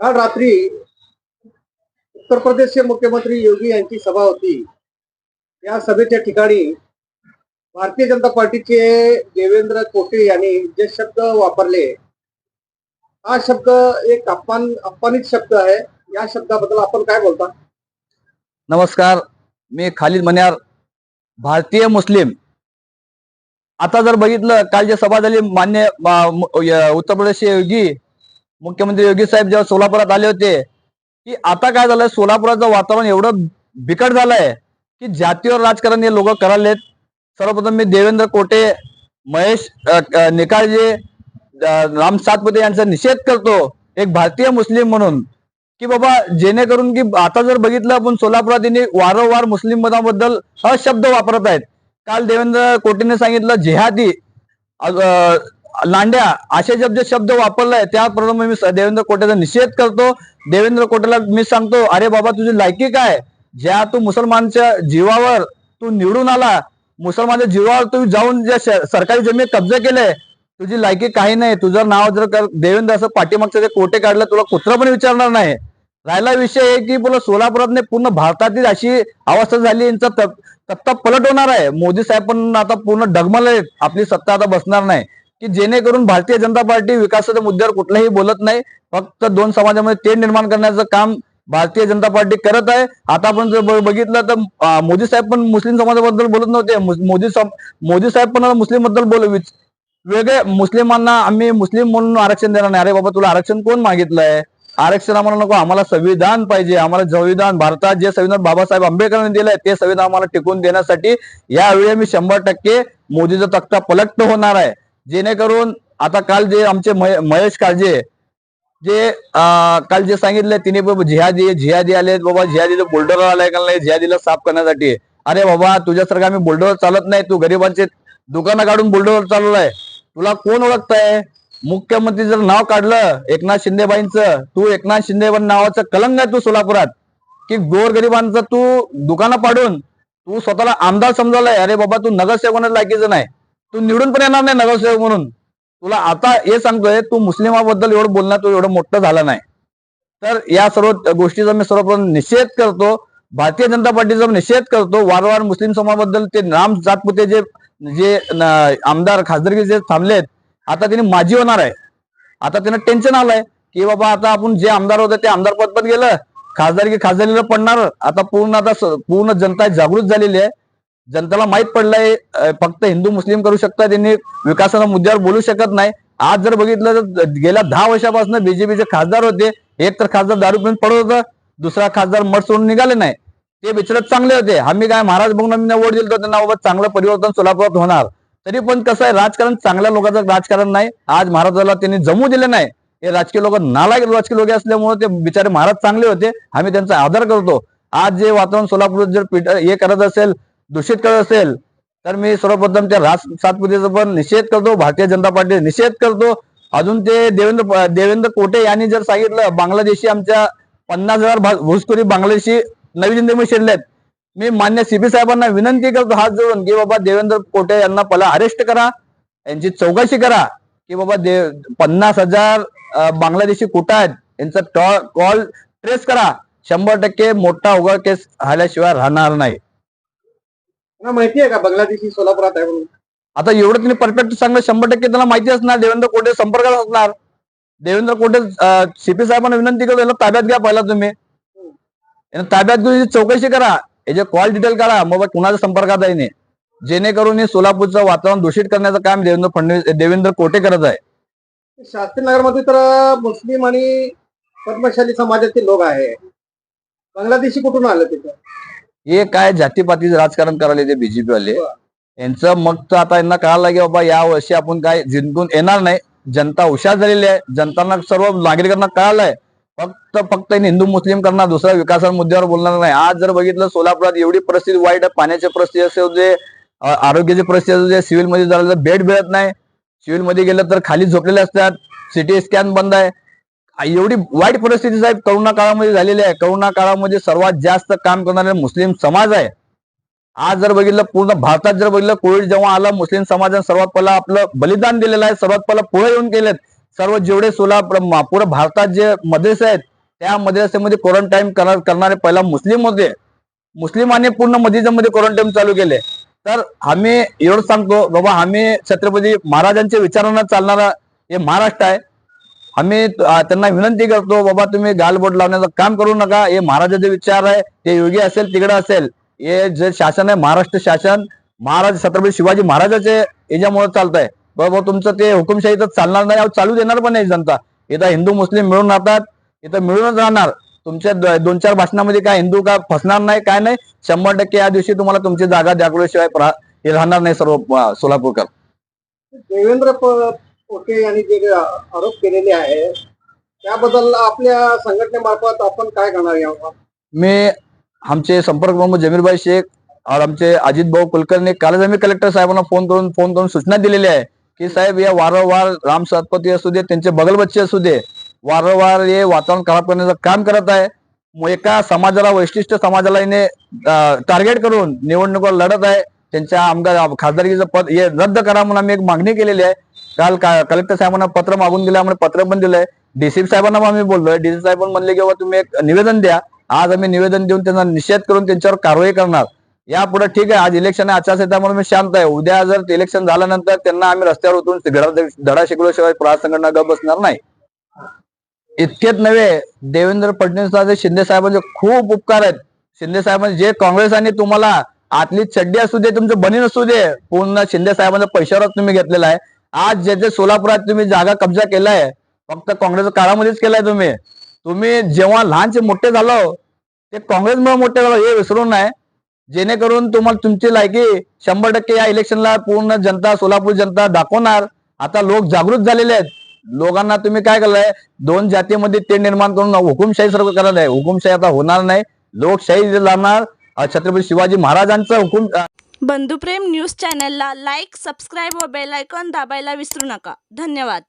काल रात्री उत्तर प्रदेशचे मुख्यमंत्री योगी यांची सभा होती. या सभेच्या ठिकाणी भारतीय जनता पार्टीचे देवेंद्र कोटे यांनी जे शब्द वापरले हा शब्द एक अपमान अपमानित शब्द आहे. या शब्दाबद्दल आपण काय बोलता? नमस्कार मी खालिद मन्यार भारतीय मुस्लिम. आता जर बघितलं काल जे सभा झाली मान्य उत्तर प्रदेशचे योगी मुख्यमंत्री योगी साहेब जेव्हा सोलापुरात आले होते की आता काय झालंय? सोलापुराचं वातावरण एवढं बिकट झालंय की जातीवर राजकारण हे लोक करायलेत. सर्वप्रथम मी देवेंद्र कोटे महेश निकाळजे राम सातपुते यांचा निषेध करतो एक भारतीय मुस्लिम म्हणून की बाबा जेणेकरून की आता जर बघितलं आपण सोलापुरात यांनी वारंवार मुस्लिम मताबद्दल हा शब्द वापरत आहेत. काल देवेंद्र कोटेने सांगितलं जिहादी लांड्या असे जब जे शब्द वापरलाय. त्याप्रमाणे मी देवेंद्र कोटेचा निषेध करतो. देवेंद्र कोटेला मी सांगतो अरे बाबा तुझी लायकी काय? ज्या तू मुसलमानच्या जीवावर तू निवडून आला मुसलमानच्या जीवावर तू जाऊन ज्या सरकारी जमीन कब्जा केले तुझी लायकी काही नाही. तुझं नाव जर कर देवेंद्र असं पाठीमागचं जे कोटे काढलं तुला कुत्र पण विचारणार नाही. राहिला विषय आहे की बोला सोलापुरात पूर्ण भारतातील अशी अवस्था झाली यांचा तप- पलट होणार आहे. मोदी साहेब पण आता पूर्ण डगमल आपली सत्ता आता बसणार नाही. की जेणेकरून भारतीय जनता पार्टी विकासाच्या मुद्द्यावर कुठलाही बोलत नाही. फक्त दोन समाजामध्ये तेढ निर्माण करण्याचं काम भारतीय जनता पार्टी करत आहे. आता आपण जर बघितलं तर मोदी साहेब पण मुस्लिम समाजाबद्दल बोलत नव्हते. मोदी मोदी साहेब पण मुस्लिमबद्दल बोल वेगळे मुस्लिमांना आम्ही मुस्लिम म्हणून आरक्षण देणार नाही. अरे बाबा तुला आरक्षण कोण मागितलंय? आरक्षण आम्हाला नको. आम्हाला संविधान पाहिजे. आम्हाला संविधान भारतात जे संविधान बाबासाहेब आंबेडकरांनी दिलंय ते संविधान आम्हाला टिकून देण्यासाठी यावेळी मी शंभर टक्के मोदीचा तख्ता पलट होणार आहे. जेणेकरून आता काल जे आमचे महे- महेश काळजे जे काल जे सांगितले तिने बाबा जिहादी आले बाबा जिहादीचं बुलडोर आलाय का नाही झियादीला साफ करण्यासाठी. अरे बाबा तुझ्यासारखं आम्ही बुलडोर चालत नाही तू गरिबांचे दुकानं काढून बुलडोर चालवलाय. तुला कोण ओळखताय? मुख्यमंत्री जर नाव काढलं एकनाथ शिंदेबाईंचं तू एकनाथ शिंदे नावाचं कलंक आहे तू सोलापुरात. की गोरगरिबांचं तू दुकानं पाडून तू स्वतःला आमदार समजावलाय अरे बाबा तू नगरसेवकांना लायकीचं नाही. तू निवडून पण येणार नाही नगरसेवक म्हणून. तुला आता हे सांगतोय तू मुस्लिमाबद्दल एवढं बोलणार तू एवढं मोठं झालं नाही. तर या सर्व गोष्टीचा मी सर्वप्रथम निषेध करतो भारतीय जनता पार्टीचा निषेध करतो वारंवार मुस्लिम समाजाबद्दल ते राम जातपुते जे जे न- आमदार खासदारकी जे थांबलेत आता त्यांनी माजी होणार आहे. आता त्यांना टेन्शन आलंय की बाबा आता आपण जे आमदार होते ते आमदार पद गेलं खासदारकी खासदारीला पडणार आता पूर्ण आता स- पूर्ण जनता जागृत झालेली आहे. जनतेला माहीत पडलंय फक्त हिंदू मुस्लिम करू शकतात त्यांनी विकासाच्या मुद्द्यावर बोलू शकत नाही. आज जर बघितलं तर गेल्या दहा वर्षापासून बीजेपीचे खासदार होते. एक तर खासदार दारू पिऊन पडत होता दुसरा खासदार मठ सोडून निघाले नाही. ते बिचारे चांगले होते. आम्ही काय महाराज बघून आम्ही वोट दिलं त्यांना बाबा चांगलं परिवर्तन सोलापुरात होणार. तरी पण कसं आहे राजकारण चांगल्या लोकांचं राजकारण नाही. आज महाराजाला त्यांनी जमू दिले नाही. हे राजकीय लोक नालायक राजकीय लोक असल्यामुळे ते बिचारे महाराज चांगले होते. आम्ही त्यांचा आदर करतो. आज जे वातावरण सोलापूर जर पीठ हे करत असेल दूषित करत असेल तर मी सर्वप्रथम त्या राज सातपुतेचा पण निषेध करतो भारतीय जनता पार्टी निषेध करतो. अजून ते देवेंद्र देवेंद्र कोटे यांनी जर सांगितलं बांगलादेशी आमच्या पन्नास हजार भा- घुसखोरी बांगलादेशी नवी दिल्लीमध्ये शिरलेत. मी मान्य सीबी साहेबांना विनंती करतो हात जोडून की बाबा देवेंद्र कोटे यांना पहिला अरेस्ट करा यांची चौकशी करा की बाबा देव पन्नास हजार बांगलादेशी कुठं आहेत यांचा कॉल ट्रेस करा. शंभर टक्के मोठा उघड केस झाल्याशिवाय राहणार नाही. मला माहिती आहे का? बांगलादेशी सोलापुरात आहे म्हणून. आता एवढं त्यांनी परफेक्ट सांगलं शंभर टक्के त्यांना माहिती असणार. देवेंद्र कोटे संपर्कात असणार. देवेंद्र कोटे सीपी साहेबांना विनंती करतो याला ताब्यात घ्या पहिला तुम्ही. याला ताब्यात घेऊन याची चौकशी करा. याचे कॉल डिटेल काढा मग कुणाच्या संपर्कात आहे नाही जेणेकरून हे सोलापूरचं वातावरण दूषित करण्याचं काम देवेंद्र फडणवीस देवेंद्र कोटे करत आहे. शास्त्री नगरमध्ये तर मुस्लिम आणि पद्मशाली समाजातील लोक आहे. बांगलादेशी कुठून आलं तिथं? हे काय जातीपातीचं राजकारण करायला ते बीजेपी वाले? यांचं मग तर आता यांना कळालं की बाबा या वर्षी आपण काय जिंकून येणार नाही. जनता हुशार झालेली आहे. जनतांना सर्व नागरिकांना कळालंय. फक्त फक्त हिंदू मुस्लिम करणार दुसऱ्या विकासा मुद्द्यावर बोलणार नाही. आज जर बघितलं सोलापुरात एवढी परिस्थिती वाईट आहे. पाण्याची परिस्थिती असेल जे अ, आरोग्याची परिस्थिती असू दे सिव्हिलमध्ये झालं बेड मिळत नाही. सिव्हिलमध्ये गेलं तर खाली झोपलेले असतात. सिटी स्कॅन बंद आहे. एवढी वाईट परिस्थिती साहेब करोना काळामध्ये झालेली आहे. करोना काळामध्ये सर्वात जास्त काम करणारे मुस्लिम समाज आहे. आज जर बघितलं पूर्ण भारतात जर बघितलं कोविड जेव्हा आला मुस्लिम समाजाने सर्वात पहिला आपलं बलिदान दिलेलं आहे. सर्वात पहिला पुढे येऊन केलेत सर्व जेवढे सोलापूर पूर्ण भारतात जे मदरसे आहेत त्या मदरसेमध्ये क्वारंटाईन करणार करणारे पहिला मुस्लिम होते. मुस्लिमांनी पूर्ण मदरशामध्ये क्वारंटाईन चालू केले. तर आम्ही एवढं सांगतो बाबा आम्ही छत्रपती महाराजांच्या विचारांना चालणारा हे महाराष्ट्र आहे. आम्ही त्यांना विनंती करतो बाबा तुम्ही गालबोट लावण्याचं काम करू नका. हे महाराजाचे विचार आहे. ते योगी असेल तिकडे असेल. हे जे शासन आहे महाराष्ट्र शासन महाराज छत्रपती शिवाजी महाराजाचे याच्यामुळे चालत आहे बाबा तुमचं ते हुकुमशाही तर चालणार नाही. चालू देणार पण नाही जनता. इथं हिंदू मुस्लिम मिळून राहतात. इथं मिळूनच राहणार. तुमच्या दोन चार भाषणामध्ये काय हिंदू का फसणार नाही काय नाही? शंभर टक्के या दिवशी तुम्हाला तुमची जागा दाखवल्याशिवाय प्रा- हे राहणार नाही सर्व सोलापूरकर. देवेंद्र ओके यांनी जे आरोप केलेले आहे त्याबद्दल आपल्या संघटनेमार्फत आपण काय करणार यावर? मी आमचे संपर्क प्रमुख जमीरभाई शेख और आमचे अजित भाऊ कुलकर्णी कालच आम्ही कलेक्टर साहेबांना फोन करून फोन करून सूचना दिलेली आहे की साहेब या वारंवार राम सतपती असू दे त्यांचे बगल बच्चे असू दे वारंवार हे वातावरण खराब करण्याचं काम करत आहे. मग एका समाजाला वैशिष्ट्य समाजाला याने टार्गेट करून निवडणुका लढत आहे. त्यांच्या आमदार खासदारकीचं पद हे रद्द करा म्हणून आम्ही एक मागणी केलेली आहे. काल का- कलेक्टर साहेबांना पत्र मागून दिलं आम्हाला पत्र पण दिलंय. डीसीपी साहेबांना आम्ही बोललोय. डीसी साहेब म्हणले की तुम्ही एक निवेदन द्या. आज आम्ही निवेदन देऊन त्यांना निषेध करून त्यांच्यावर कारवाई करणार. यापुढे ठीक आहे. आज इलेक्शन आहे. आचारसंहिता म्हणून मी शांत आहे. उद्या जर इलेक्शन झाल्यानंतर त्यांना आम्ही रस्त्यावर उतरून धडा शिकवल्याशिवाय प्रहार संघटना गप बसणार नाही. इतकेच नव्हे देवेंद्र फडणवीस शिंदे साहेबांचे खूप उपकार आहेत. शिंदे साहेबांचे जे काँग्रेस आणि तुम्हाला आतली चड्डी असू दे तुमचं बनीन असू दे. पूर्ण शिंदे साहेबांच्या पैशावर तुम्ही घेतलेला आहे. आज जे जे सोलापुरात तुम्ही जागा कब्जा केलाय फक्त काँग्रेसच्या काळामध्येच केलाय तुम्ही. तुम्ही जेव्हा लहानचे मोठे झालो ते काँग्रेसमुळे मोठे झालो हे विसरून नाही. जेणेकरून तुम्हाला तुमची लायकी शंभर टक्के या इलेक्शनला पूर्ण जनता सोलापूर जनता दाखवणार. आता लोक जागृत झालेले आहेत. लोकांना तुम्ही काय केलंय? दोन जातीमध्ये ते निर्माण करून हुकुमशाही सर्व करत आहे हुकुमशाही आता होणार नाही. लोकशाही जाणार. छत्रपती शिवाजी महाराजांचा हुकुम बंधुप्रेम न्यूज चॅनलला लाईक सबस्क्राईब व बेल आयकॉन दाबायला विसरू नका. धन्यवाद.